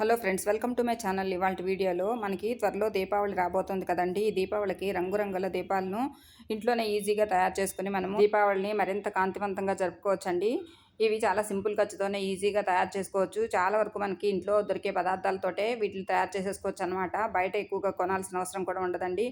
Hello friends welcome to my channel. ఇవాళ వీడియోలో మనకి త్వరలో దీపావళి రాబోతుంది కదండి. ఈ దీపావళికి రంగురంగుల దీపాలను ఇంట్లోనే ఈజీగా తయారు చేసుకుని మనము దీపావళిని మరింత కాంతివంతంగా జరుపుకోవచ్చండి. ఇవి చాలా సింపుల్ ఖర్చుతోనే ఈజీగా తయారు చేసుకోవచ్చు. చాలా వరకు మనకి ఇంట్లో దొరికే పదార్థాలతోటే వీటిని తయారు చేసేసుకోవచ్చు అనమాట బయట ఎక్కువగా కొనాల్సిన అవసరం కూడా ఉండదండి.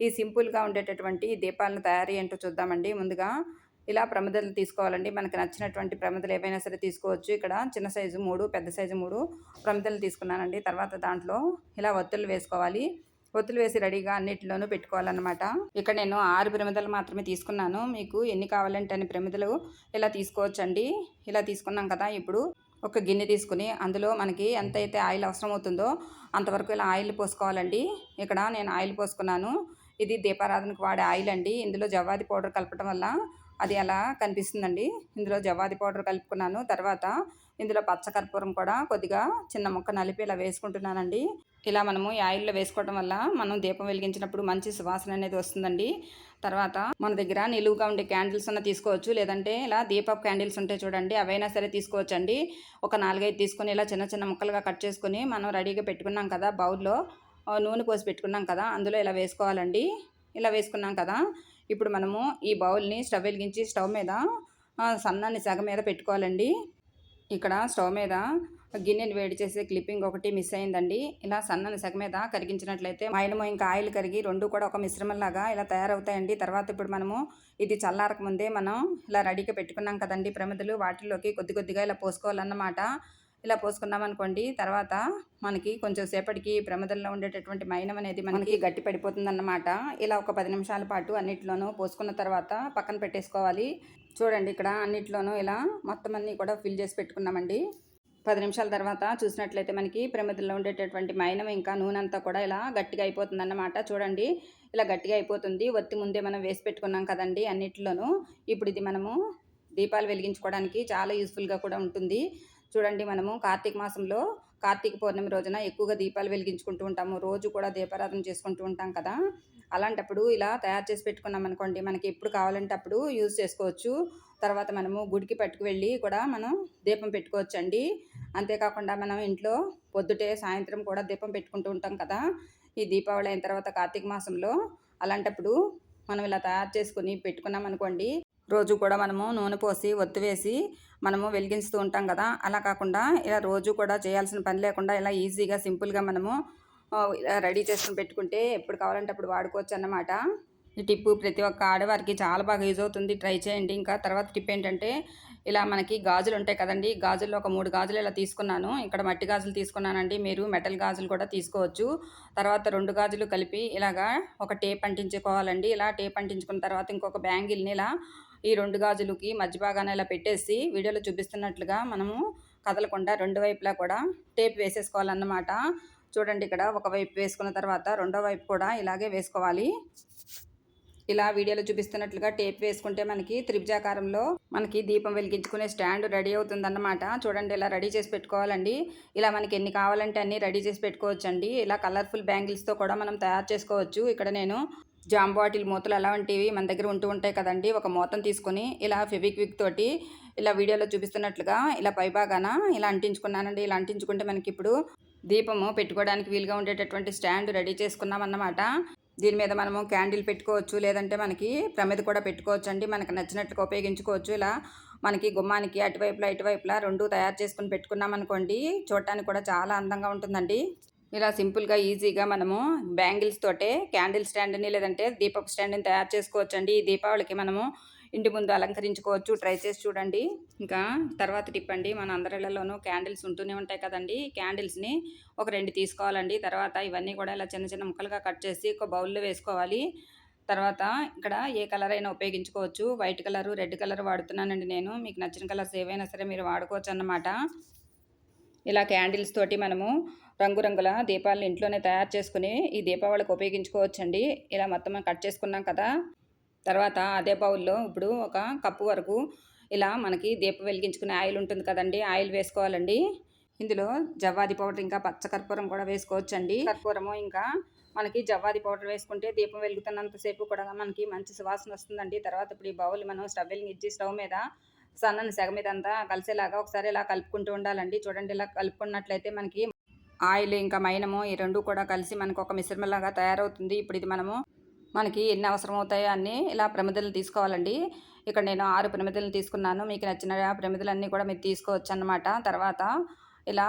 ఈ సింపుల్గా ఉండేటటువంటి దీపాలను తయారీ ఏంటో చూద్దామండి ముందుగా. ఇలా ప్రమిదలు తీసుకోవాలండి. మనకి నచ్చినటువంటి ప్రమిదలు ఏవైనా సరే తీసుకోవచ్చు. ఇక్కడ చిన్న సైజు మూడు పెద్ద సైజు మూడు ప్రమిదలు తీసుకున్నానండి. తర్వాత దాంట్లో ఇలా ఒత్తులు వేసుకోవాలి. ఒత్తులు వేసి రెడీగా అన్నిటిలోనూ పెట్టుకోవాలన్నమాట. ఇక్కడ నేను ఆరు ప్రమిదలు మాత్రమే తీసుకున్నాను. మీకు ఎన్ని కావాలంటే అన్ని ప్రమిదలు ఇలా తీసుకోవచ్చండి. ఇలా తీసుకున్నాం కదా ఇప్పుడు ఒక గిన్నె తీసుకుని అందులో మనకి ఎంతైతే ఆయిల్ అవసరం అవుతుందో అంతవరకు ఇలా ఆయిల్ పోసుకోవాలండి. ఇక్కడ నేను ఆయిల్ పోసుకున్నాను. ఇది దీపారాధనకు వాడే ఆయిల్ అండి. ఇందులో జవ్వాది పౌడర్ కలపడం వల్ల అది అలా కనిపిస్తుందండి. ఇందులో జవాది పౌడర్ కలుపుకున్నాను. తర్వాత ఇందులో పచ్చకర్పూరం కూడా కొద్దిగా చిన్న ముక్క నలిపి ఇలా వేసుకుంటున్నానండి. ఇలా మనము ఈ ఆయిల్లో వేసుకోవడం వల్ల మనం దీపం వెలిగించినప్పుడు మంచి సువాసన అనేది వస్తుందండి. తర్వాత మన దగ్గర నిలువుగా ఉండే క్యాండిల్స్ అన్న తీసుకోవచ్చు. లేదంటే ఇలా దీపప్ క్యాండిల్స్ ఉంటాయి చూడండి అవైనా సరే తీసుకోవచ్చు అండి ఒక నాలుగైదు తీసుకొని ఇలా చిన్న చిన్న ముక్కలుగా కట్ చేసుకొని మనం రెడీగా పెట్టుకున్నాం కదా బౌల్లో నూనె పోసి పెట్టుకున్నాం కదా అందులో ఇలా వేసుకోవాలండి. ఇలా వేసుకున్నాం కదా ఇప్పుడు మనము ఈ బౌల్ని స్టవ్ వెలిగించి స్టవ్ మీద సన్నాన్ని సగ మీద పెట్టుకోవాలండి. ఇక్కడ స్టవ్ మీద గిన్నెని వేడి చేసే క్లిప్పింగ్ ఒకటి మిస్ అయిందండి. ఇలా సన్నని సగ మీద కరిగించినట్లయితే మైనము ఇంకా ఆయిల్ కరిగి రెండు కూడా ఒక మిశ్రమంలాగా ఇలా తయారవుతాయండి. తర్వాత ఇప్పుడు మనము ఇది చల్లారక ముందే మనం ఇలా రెడీగా పెట్టుకున్నాం కదండి ప్రమిదలు వాటిల్లోకి కొద్ది కొద్దిగా ఇలా పోసుకోవాలన్నమాట. ఇలా పోసుకున్నాం అనుకోండి తర్వాత మనకి కొంచెం సేపటికి ప్రమదల్లో ఉండేటటువంటి మైనం అనేది మనకి గట్టి పడిపోతుంది అన్నమాట ఇలా ఒక పది నిమిషాల పాటు అన్నిట్లోనూ పోసుకున్న తర్వాత పక్కన పెట్టేసుకోవాలి. చూడండి ఇక్కడ అన్నిట్లోనూ ఇలా మొత్తం అన్నీ కూడా ఫిల్ చేసి పెట్టుకున్నామండి. పది నిమిషాల తర్వాత చూసినట్లయితే మనకి ప్రమిదల్లో ఉండేటటువంటి మైనం ఇంకా నూనె అంతా కూడా ఇలా గట్టిగా అయిపోతుంది అన్నమాట చూడండి ఇలా గట్టిగా అయిపోతుంది. ఒత్తి ముందే మనం వేసి పెట్టుకున్నాం కదండి అన్నిట్లోనూ. ఇప్పుడు ఇది మనము దీపాలు వెలిగించుకోవడానికి చాలా యూస్ఫుల్గా కూడా ఉంటుంది. చూడండి మనము కార్తీక మాసంలో కార్తీక పౌర్ణమి రోజున ఎక్కువగా దీపాలు వెలిగించుకుంటూ ఉంటాము. రోజు కూడా దీపారాధన చేసుకుంటూ ఉంటాం కదా. అలాంటప్పుడు ఇలా తయారు చేసి పెట్టుకున్నాం అనుకోండి మనకి ఎప్పుడు కావాలంటే అప్పుడు యూజ్ చేసుకోవచ్చు. తర్వాత మనము గుడికి పట్టుకు వెళ్ళి కూడా మనం దీపం పెట్టుకోవచ్చు అండి అంతేకాకుండా మనం ఇంట్లో పొద్దుటే సాయంత్రం కూడా దీపం పెట్టుకుంటూ ఉంటాం కదా. ఈ దీపావళి అయిన తర్వాత కార్తీక మాసంలో అలాంటప్పుడు మనం ఇలా తయారు చేసుకుని పెట్టుకున్నాం అనుకోండి రోజు కూడా మనము నూనె పోసి ఒత్తు వేసి మనము వెలిగించుతూ ఉంటాం కదా. అలా కాకుండా ఇలా రోజు కూడా చేయాల్సిన పని లేకుండా ఇలా ఈజీగా సింపుల్గా మనము రెడీ చేసుకుని పెట్టుకుంటే ఎప్పుడు కావాలంటే అప్పుడు వాడుకోవచ్చు అన్నమాట. ఈ టిప్పు ప్రతి ఒక్క ఆడవారికి చాలా బాగా యూజ్ అవుతుంది. ట్రై చేయండి. ఇంకా తర్వాత టిప్ ఏంటంటే ఇలా మనకి గాజులు ఉంటాయి కదండి. గాజుల్లో ఒక మూడు గాజులు ఇలా తీసుకున్నాను. ఇక్కడ మట్టి గాజులు తీసుకున్నానండి. మీరు మెటల్ గాజులు కూడా తీసుకోవచ్చు. తర్వాత రెండు గాజులు కలిపి ఇలాగా ఒక టేప్ అంటించుకోవాలండి. ఇలా టేప్ అంటించుకున్న తర్వాత ఇంకొక బ్యాంగిల్ని ఇలా ఈ రెండు గాజులకి మధ్య భాగాన ఇలా పెట్టేసి వీడియోలో చూపిస్తున్నట్లుగా మనము కదలకుండా రెండు వైపులా కూడా టేప్ వేసేసుకోవాలన్నమాట. చూడండి ఇక్కడ ఒక వైపు వేసుకున్న తర్వాత రెండో వైపు కూడా ఇలాగే వేసుకోవాలి. ఇలా వీడియోలో చూపిస్తున్నట్లుగా టేప్ వేసుకుంటే మనకి త్రిభుజాకారంలో మనకి దీపం వెలిగించుకునే స్టాండ్ రెడీ అవుతుందన్నమాట. చూడండి ఇలా రెడీ చేసి పెట్టుకోవాలండి. ఇలా మనకి ఎన్ని కావాలంటే అన్ని రెడీ చేసి పెట్టుకోవచ్చండి. ఇలా కలర్ఫుల్ బ్యాంగిల్స్తో కూడా మనం తయారు చేసుకోవచ్చు. ఇక్కడ నేను జామ్ బాటిల్ మూతలు అలాంటివి మన దగ్గర ఉంటూ ఉంటాయి కదండి. ఒక మూతను తీసుకొని ఇలా ఫెవిక్విక్ తోటి ఇలా వీడియోలో చూపిస్తున్నట్లుగా ఇలా పైభాగాన ఇలా అంటించుకున్నానండి. ఇలా అంటించుకుంటే మనకి ఇప్పుడు దీపము పెట్టుకోవడానికి వీలుగా ఉండేటటువంటి స్టాండ్ రెడీ చేసుకున్నాం అన్నమాట దీని మీద మనము క్యాండిల్ పెట్టుకోవచ్చు లేదంటే మనకి ప్రమిద కూడా పెట్టుకోవచ్చు అండి మనకు నచ్చినట్టుగా ఉపయోగించుకోవచ్చు. ఇలా మనకి గుమ్మానికి అటువైపులా ఇటువైపులా రెండు తయారు చేసుకుని పెట్టుకున్నాం అనుకోండి చూడటానికి కూడా చాలా అందంగా ఉంటుందండి. ఇలా సింపుల్గా ఈజీగా మనము బ్యాంగిల్స్ తోటే క్యాండిల్ స్టాండ్ని లేదంటే దీపపు స్టాండ్ని తయారు చేసుకోవచ్చండి. ఈ దీపావళికి మనము ఇంటి ముందు అలంకరించుకోవచ్చు. ట్రై చేసి చూడండి. ఇంకా తర్వాత టిప్ అండి. మన అందరిలోనూ క్యాండిల్స్ ఉంటూనే ఉంటాయి కదండి. క్యాండిల్స్ని ఒక రెండు తీసుకోవాలండి. తర్వాత ఇవన్నీ కూడా ఇలా చిన్న చిన్న ముక్కలుగా కట్ చేసి ఒక బౌల్లో వేసుకోవాలి. తర్వాత ఇక్కడ ఏ కలర్ అయినా ఉపయోగించుకోవచ్చు. వైట్ కలర్ రెడ్ కలర్ వాడుతున్నానండి నేను. మీకు నచ్చిన కలర్స్ ఏవైనా సరే మీరు వాడుకోవచ్చు అన్నమాట. ఇలా క్యాండిల్స్ తోటి మనము రంగురంగుల దీపాలను ఇంట్లోనే తయారు చేసుకుని ఈ దీపావళికి ఉపయోగించుకోవచ్చండి. ఇలా మొత్తం కట్ చేసుకున్నాం కదా. తర్వాత అదే బౌల్లో ఇప్పుడు ఒక కప్పు వరకు ఇలా మనకి దీపం వెలిగించుకునే ఆయిల్ ఉంటుంది కదండి ఆయిల్ వేసుకోవాలండి. ఇందులో జవ్వాది పౌడర్ ఇంకా పచ్చకర్పూరం కూడా వేసుకోవచ్చండి. కర్పూరము ఇంకా మనకి జవ్వాది పౌడర్ వేసుకుంటే దీపం వెలుగుతున్నంతసేపు కూడా మనకి మంచి సువాసన వస్తుందండి. తర్వాత ఇప్పుడు ఈ బౌల్ మనం స్టవ్ వెలిగించి స్టవ్ మీద సన్నని సెగ మీద అంతా కలిసేలాగా ఒకసారి ఇలా కలుపుకుంటూ ఉండాలండి. చూడండి ఇలా కలుపుకున్నట్లయితే మనకి ఆయిల్ ఇంకా మైనము ఈ రెండు కూడా కలిసి మనకు ఒక మిశ్రమలాగా తయారవుతుంది. ఇప్పుడు ఇది మనము మనకి ఎన్ని అవసరం అవుతాయో అన్నీ ఇలా ప్రమిదలు తీసుకోవాలండి. ఇక్కడ నేను ఆరు ప్రమిదలను తీసుకున్నాను. మీకు నచ్చిన ప్రమిదలన్నీ కూడా మీరు తీసుకోవచ్చు అన్నమాట తర్వాత ఇలా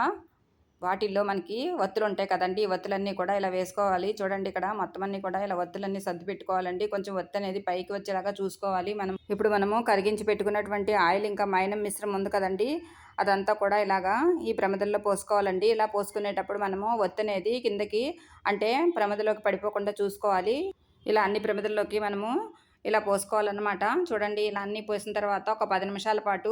వాటిల్లో మనకి వత్తులు ఉంటాయి కదండి. ఈ వత్తులన్నీ కూడా ఇలా వేసుకోవాలి. చూడండి ఇక్కడ మొత్తం అన్ని కూడా ఇలా వత్తులన్నీ సర్ది పెట్టుకోవాలండి. కొంచెం వత్తు అనేది పైకి వచ్చేలాగా చూసుకోవాలి. మనం ఇప్పుడు మనము కరిగించి పెట్టుకున్నటువంటి ఆయిల్ ఇంకా మైనం మిశ్రమం ఉంది కదండి. అదంతా కూడా ఇలాగా ఈ ప్రమదల్లో పోసుకోవాలండి. ఇలా పోసుకునేటప్పుడు మనము వత్తు అనేది కిందకి అంటే ప్రమదలోకి పడిపోకుండా చూసుకోవాలి. ఇలా అన్ని ప్రమిదల్లోకి మనము ఇలా పోసుకోవాలన్నమాట. చూడండి ఇలా అన్నీ పోసిన తర్వాత ఒక పది నిమిషాల పాటు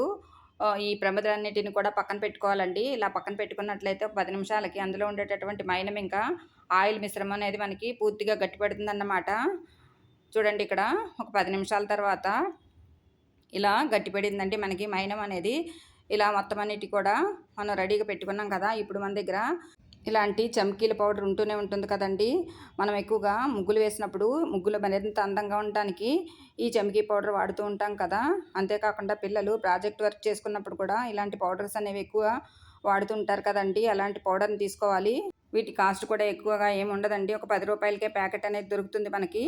ఈ ప్రమిదలన్నిటిని కూడా పక్కన పెట్టుకోవాలండి. ఇలా పక్కన పెట్టుకున్నట్లయితే ఒక పది నిమిషాలకి అందులో ఉండేటటువంటి మైనం ఇంకా ఆయిల్ మిశ్రమం అనేది మనకి పూర్తిగా గట్టిపడుతుందన్నమాట. చూడండి ఇక్కడ ఒక పది నిమిషాల తర్వాత ఇలా గట్టిపడిందండి మనకి మైనం అనేది. ఇలా మొత్తం అన్నిటి కూడా మనం రెడీగా పెట్టుకున్నాం కదా ఇప్పుడు మన దగ్గర ఇలాంటి చమ్కీల పౌడర్ ఉంటూనే ఉంటుంది కదండి. మనం ఎక్కువగా ముగ్గులు వేసినప్పుడు ముగ్గులు మరింత అందంగా ఉండటానికి ఈ చమ్కీ పౌడర్ వాడుతూ ఉంటాం కదా. అంతేకాకుండా పిల్లలు ప్రాజెక్ట్ వర్క్ చేసుకున్నప్పుడు కూడా ఇలాంటి పౌడర్స్ అనేవి ఎక్కువ వాడుతుంటారు కదండి. అలాంటి పౌడర్ని తీసుకోవాలి. వీటి కాస్ట్ కూడా ఎక్కువగా ఏమి ఉండదండి. ఒక పది రూపాయలకే ప్యాకెట్ అనేది దొరుకుతుంది మనకి.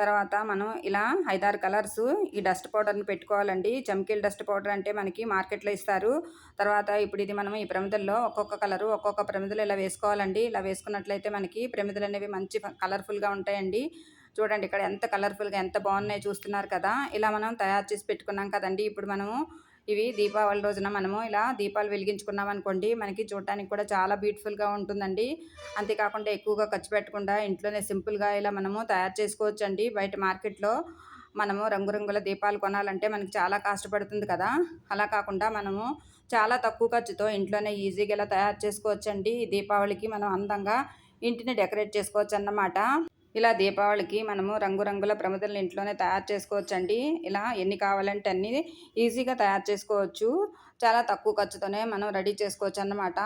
తర్వాత మనం ఇలా ఐదారు కలర్స్ ఈ డస్ట్ పౌడర్ని పెట్టుకోవాలండి. చమ్కీల డస్ట్ పౌడర్ అంటే మనకి మార్కెట్లో ఇస్తారు. తర్వాత ఇప్పుడు ఇది మనం ఈ ప్రమిదల్లో ఒక్కొక్క కలరు ఒక్కొక్క ప్రమిదలు ఇలా వేసుకోవాలండి. ఇలా వేసుకున్నట్లయితే మనకి ప్రమిదలు అనేవి మంచి కలర్ఫుల్గా ఉంటాయండి. చూడండి ఇక్కడ ఎంత కలర్ఫుల్గా ఎంత బాగున్నాయో చూస్తున్నారు కదా. ఇలా మనం తయారు చేసి పెట్టుకున్నాం కదండి. ఇప్పుడు మనము ఇవి దీపావళి రోజున మనము ఇలా దీపాలు వెలిగించుకున్నాం అనుకోండి మనకి చూడటానికి కూడా చాలా బ్యూటిఫుల్గా ఉంటుందండి. అంతేకాకుండా ఎక్కువగా ఖర్చు పెట్టకుండా ఇంట్లోనే సింపుల్గా ఇలా మనము తయారు చేసుకోవచ్చు అండి బయట మార్కెట్లో మనము రంగురంగుల దీపాలు కొనాలంటే మనకి చాలా కష్టపడుతుంది కదా. అలా కాకుండా మనము చాలా తక్కువ ఖర్చుతో ఇంట్లోనే ఈజీగా ఇలా తయారు చేసుకోవచ్చండి. దీపావళికి మనం అందంగా ఇంటిని డెకరేట్ చేసుకోవచ్చు అన్నమాట ఇలా దీపావళికి మనము రంగురంగుల ప్రమిదలను ఇంట్లోనే తయారు చేసుకోవచ్చండి. ఇలా ఎన్ని కావాలంటే అన్ని ఈజీగా తయారు చేసుకోవచ్చు. చాలా తక్కువ ఖర్చుతోనే మనం రెడీ చేసుకోవచ్చు అన్నమాట.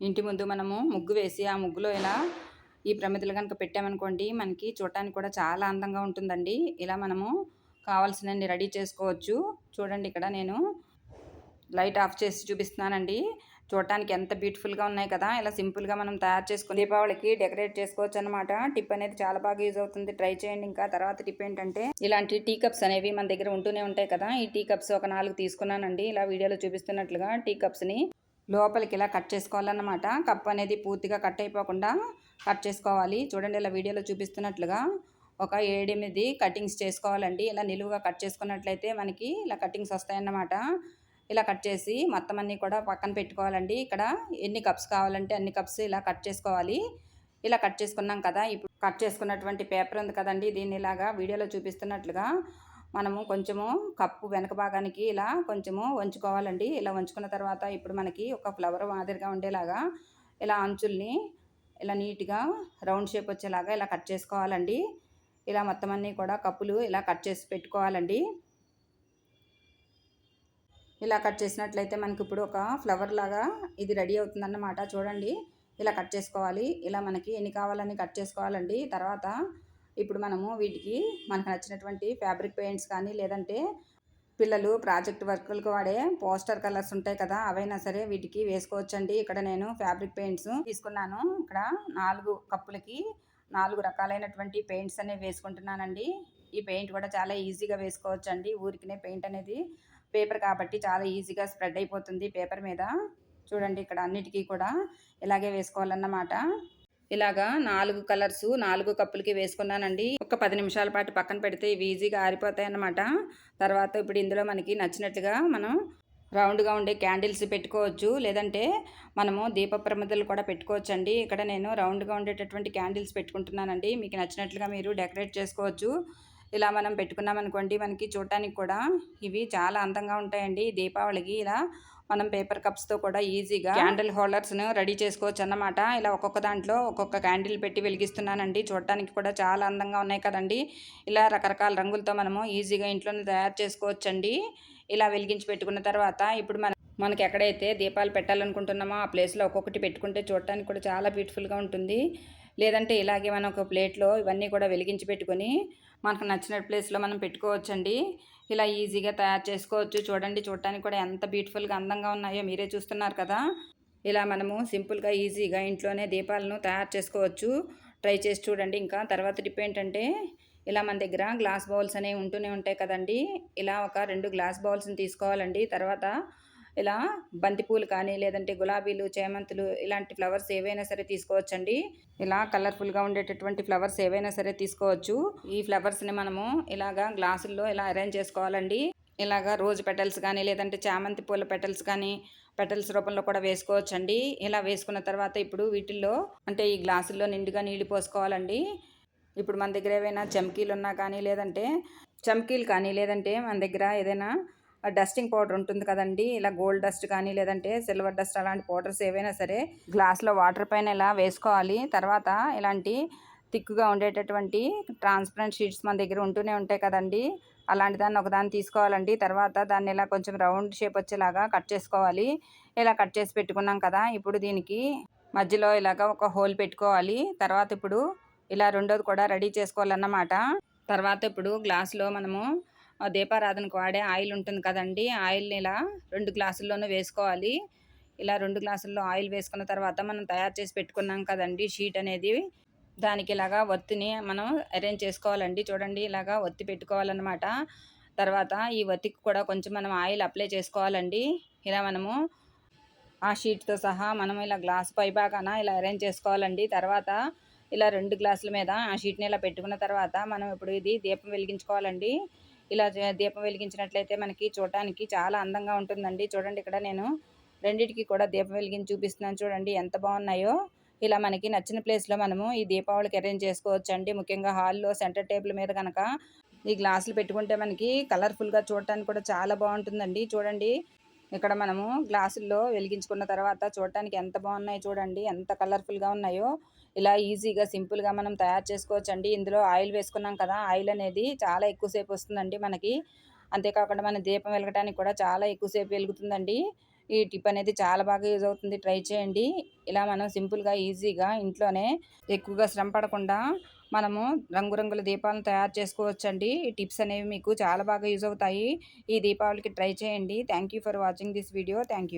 ఇంటి ముందు మనము ముగ్గు వేసి ఆ ముగ్గులో ఇలా ఈ ప్రమిదలు కనుక పెట్టామనుకోండి మనకి చూడటానికి కూడా చాలా అందంగా ఉంటుందండి. ఇలా మనము కావాల్సినన్ని రెడీ చేసుకోవచ్చు. చూడండి ఇక్కడ నేను లైట్ ఆఫ్ చేసి చూపిస్తున్నానండి. చూడటానికి ఎంత బ్యూటిఫుల్గా ఉన్నాయి కదా. ఇలా సింపుల్గా మనం తయారు చేసుకుని దీపావళికి డెకరేట్ చేసుకోవచ్చు అనమాట టిప్ అనేది చాలా బాగా యూజ్ అవుతుంది. ట్రై చేయండి ఇంకా. తర్వాత టిప్ ఏంటంటే ఇలాంటి టీ కప్స్ అనేవి మన దగ్గర ఉంటూనే ఉంటాయి కదా. ఈ టీ కప్స్ ఒక నాలుగు తీసుకున్నానండి. ఇలా వీడియోలో చూపిస్తున్నట్లుగా టీ కప్స్ని లోపలికి ఇలా కట్ చేసుకోవాలన్నమాట. కప్ అనేది పూర్తిగా కట్ అయిపోకుండా కట్ చేసుకోవాలి. చూడండి ఇలా వీడియోలో చూపిస్తున్నట్లుగా ఒక ఏడెనిమిది కటింగ్స్ చేసుకోవాలండి. ఇలా నిలువుగా కట్ చేసుకున్నట్లయితే మనకి ఇలా కటింగ్స్ వస్తాయన్నమాట. ఇలా కట్ చేసి మొత్తం అన్నీ కూడా పక్కన పెట్టుకోవాలండి. ఇక్కడ ఎన్ని కప్స్ కావాలంటే అన్ని కప్స్ ఇలా కట్ చేసుకోవాలి. ఇలా కట్ చేసుకున్నాం కదా ఇప్పుడు కట్ చేసుకున్నటువంటి పేపర్ ఉంది కదండి దీన్ని ఇలాగా వీడియోలో చూపిస్తున్నట్లుగా మనము కొంచెము కప్పు వెనక భాగానికి ఇలా కొంచెము వంచుకోవాలండి. ఇలా వంచుకున్న తర్వాత ఇప్పుడు మనకి ఒక ఫ్లవర్ మాదిరిగా ఉండేలాగా ఇలా అంచుల్ని ఇలా నీట్గా రౌండ్ షేప్ వచ్చేలాగా ఇలా కట్ చేసుకోవాలండి. ఇలా మొత్తం అన్నీ కూడా కప్పులు ఇలా కట్ చేసి పెట్టుకోవాలండి. ఇలా కట్ చేసినట్లయితే మనకి ఇప్పుడు ఒక ఫ్లవర్ లాగా ఇది రెడీ అవుతుందన్నమాట. చూడండి ఇలా కట్ చేసుకోవాలి. ఇలా మనకి ఎన్ని కావాలని కట్ చేసుకోవాలండి. తర్వాత ఇప్పుడు మనము వీటికి మనకు నచ్చినటువంటి ఫ్యాబ్రిక్ పెయింట్స్ కానీ లేదంటే పిల్లలు ప్రాజెక్ట్ వర్క్లకు వాడే పోస్టర్ కలర్స్ ఉంటాయి కదా అవైనా సరే వీటికి వేసుకోవచ్చండి. ఇక్కడ నేను ఫ్యాబ్రిక్ పెయింట్స్ తీసుకున్నాను. ఇక్కడ నాలుగు కప్పులకి నాలుగు రకాలైనటువంటి పెయింట్స్ అనేవి వేసుకుంటున్నానండి. ఈ పెయింట్ కూడా చాలా ఈజీగా వేసుకోవచ్చు అండి ఊరికినే పెయింట్ అనేది పేపర్ కాబట్టి చాలా ఈజీగా స్ప్రెడ్ అయిపోతుంది పేపర్ మీద. చూడండి ఇక్కడ అన్నిటికీ కూడా ఇలాగే వేసుకోవాలన్నమాట. ఇలాగా నాలుగు కలర్స్ నాలుగు కప్పులకి వేసుకున్నానండి. ఒక పది నిమిషాల పాటు పక్కన పెడితే ఇవి ఈజీగా ఆరిపోతాయి అన్నమాట తర్వాత ఇప్పుడు ఇందులో మనకి నచ్చినట్టుగా మనం రౌండ్గా ఉండే క్యాండిల్స్ పెట్టుకోవచ్చు. లేదంటే మనము దీప ప్రమిదలు కూడా పెట్టుకోవచ్చు అండి ఇక్కడ నేను రౌండ్గా ఉండేటటువంటి క్యాండిల్స్ పెట్టుకుంటున్నానండి. మీకు నచ్చినట్లుగా మీరు డెకరేట్ చేసుకోవచ్చు. ఇలా మనం పెట్టుకున్నాం అనుకోండి మనకి చూడటానికి కూడా ఇవి చాలా అందంగా ఉంటాయండి. దీపావళికి ఇలా మనం పేపర్ కప్స్తో కూడా ఈజీగా క్యాండిల్ హోల్డర్స్ను రెడీ చేసుకోవచ్చు అన్నమాట. ఇలా ఒక్కొక్క దాంట్లో ఒక్కొక్క క్యాండిల్ పెట్టి వెలిగిస్తున్నానండి. చూడటానికి కూడా చాలా అందంగా ఉన్నాయి కదండి. ఇలా రకరకాల రంగులతో మనము ఈజీగా ఇంట్లోనే తయారు చేసుకోవచ్చండి. ఇలా వెలిగించి పెట్టుకున్న తర్వాత ఇప్పుడు మనం మనకి ఎక్కడైతే దీపాలు పెట్టాలనుకుంటున్నామో ఆ ప్లేస్లో ఒక్కొక్కటి పెట్టుకుంటే చూడటానికి కూడా చాలా బ్యూటిఫుల్గా ఉంటుంది. లేదంటే ఇలాగే మనం ఒక ప్లేట్లో ఇవన్నీ కూడా వెలిగించి పెట్టుకొని మనకు నచ్చిన ప్లేస్లో మనం పెట్టుకోవచ్చండి. ఇలా ఈజీగా తయారు చేసుకోవచ్చు. చూడండి చూడటానికి కూడా ఎంత బ్యూటిఫుల్గా అందంగా ఉన్నాయో మీరే చూస్తున్నారు కదా. ఇలా మనము సింపుల్గా ఈజీగా ఇంట్లోనే దీపాలను తయారు చేసుకోవచ్చు. ట్రై చేసి చూడండి ఇంకా. తర్వాత టిప్ ఏంటంటే ఇలా మన దగ్గర గ్లాస్ బౌల్స్ అనేవి ఉంటూనే ఉంటాయి కదండి. ఇలా ఒక రెండు గ్లాస్ బౌల్స్ని తీసుకోవాలండి. తర్వాత ఇలా బంతిపూలు కానీ లేదంటే గులాబీలు చేమంతులు ఇలాంటి ఫ్లవర్స్ ఏవైనా సరే తీసుకోవచ్చండి. ఇలా కలర్ఫుల్గా ఉండేటటువంటి ఫ్లవర్స్ ఏవైనా సరే తీసుకోవచ్చు. ఈ ఫ్లవర్స్ని మనము ఇలాగా గ్లాసుల్లో ఇలా అరేంజ్ చేసుకోవాలండి. ఇలాగా రోజ్ పెటల్స్ కానీ లేదంటే చామంతి పూల పెటల్స్ కానీ పెటల్స్ రూపంలో కూడా వేసుకోవచ్చండి. ఇలా వేసుకున్న తర్వాత ఇప్పుడు వీటిల్లో అంటే ఈ గ్లాసుల్లో నిండుగా నీళ్ళు పోసుకోవాలండి. ఇప్పుడు మన దగ్గర ఏవైనా చమ్కీలు ఉన్నా కానీ లేదంటే చమ్కీలు కానీ లేదంటే మన దగ్గర ఏదైనా డస్టింగ్ పౌడర్ ఉంటుంది కదండి ఇలా గోల్డ్ డస్ట్ కానీ లేదంటే సిల్వర్ డస్ట్ అలాంటి పౌడర్స్ ఏవైనా సరే గ్లాస్లో వాటర్ పైన ఇలా వేసుకోవాలి. తర్వాత ఇలాంటి థిక్గా ఉండేటటువంటి ట్రాన్స్పరెంట్ షీట్స్ మన దగ్గర ఉంటూనే ఉంటాయి కదండి. అలాంటి దాన్ని ఒకదాన్ని తీసుకోవాలండి. తర్వాత దాన్ని ఇలా కొంచెం రౌండ్ షేప్ వచ్చేలాగా కట్ చేసుకోవాలి. ఇలా కట్ చేసి పెట్టుకున్నాం కదా ఇప్పుడు దీనికి మధ్యలో ఇలాగ ఒక హోల్ పెట్టుకోవాలి. తర్వాత ఇప్పుడు ఇలా రెండోది కూడా రెడీ చేసుకోవాలన్నమాట. తర్వాత ఇప్పుడు గ్లాస్లో మనము దీపారాధనకు వాడే ఆయిల్ ఉంటుంది కదండి ఆయిల్ని ఇలా రెండు గ్లాసుల్లోనూ వేసుకోవాలి. ఇలా రెండు గ్లాసుల్లో ఆయిల్ వేసుకున్న తర్వాత మనం తయారు చేసి పెట్టుకున్నాం కదండి షీట్ అనేది. దానికి ఇలాగా ఒత్తిని మనం అరేంజ్ చేసుకోవాలండి. చూడండి ఇలాగా ఒత్తి పెట్టుకోవాలన్నమాట. తర్వాత ఈ ఒత్తికి కూడా కొంచెం మనం ఆయిల్ అప్లై చేసుకోవాలండి. ఇలా మనము ఆ షీట్తో సహా మనం ఇలా గ్లాస్ పైభాగాన ఇలా అరేంజ్ చేసుకోవాలండి. తర్వాత ఇలా రెండు గ్లాసుల మీద ఆ షీట్ని ఇలా పెట్టుకున్న తర్వాత మనం ఇప్పుడు ఇది దీపం వెలిగించుకోవాలండి. ఇలా దీపం వెలిగించినట్లయితే మనకి చూడటానికి చాలా అందంగా ఉంటుందండి. చూడండి ఇక్కడ నేను రెండింటికి కూడా దీపం వెలిగించి చూపిస్తున్నాను చూడండి ఎంత బాగున్నాయో. ఇలా మనకి నచ్చిన ప్లేస్లో మనము ఈ దీపావళికి అరేంజ్ చేసుకోవచ్చు అండి ముఖ్యంగా హాల్లో సెంటర్ టేబుల్ మీద కనుక ఈ గ్లాసులు పెట్టుకుంటే మనకి కలర్ఫుల్గా చూడటానికి కూడా చాలా బాగుంటుందండి. చూడండి ఇక్కడ మనము గ్లాసుల్లో వెలిగించుకున్న తర్వాత చూడటానికి ఎంత బాగున్నాయో చూడండి. ఎంత కలర్ఫుల్గా ఉన్నాయో. ఇలా ఈజీగా సింపుల్గా మనం తయారు చేసుకోవచ్చు అండి ఇందులో ఆయిల్ వేసుకున్నాం కదా ఆయిల్ అనేది చాలా ఎక్కువసేపు వస్తుందండి మనకి. అంతేకాకుండా మన దీపం వెలగడానికి కూడా చాలా ఎక్కువసేపు వెలుగుతుందండి. ఈ టిప్ అనేది చాలా బాగా యూజ్ అవుతుంది. ట్రై చేయండి. ఇలా మనం సింపుల్గా ఈజీగా ఇంట్లోనే ఎక్కువగా శ్రమ పడకుండా మనము రంగురంగుల దీపాలను తయారు చేసుకోవచ్చండి. ఈ టిప్స్ అనేవి మీకు చాలా బాగా యూజ్ అవుతాయి. ఈ దీపావళికి ట్రై చేయండి. Thank for watching this video. Thank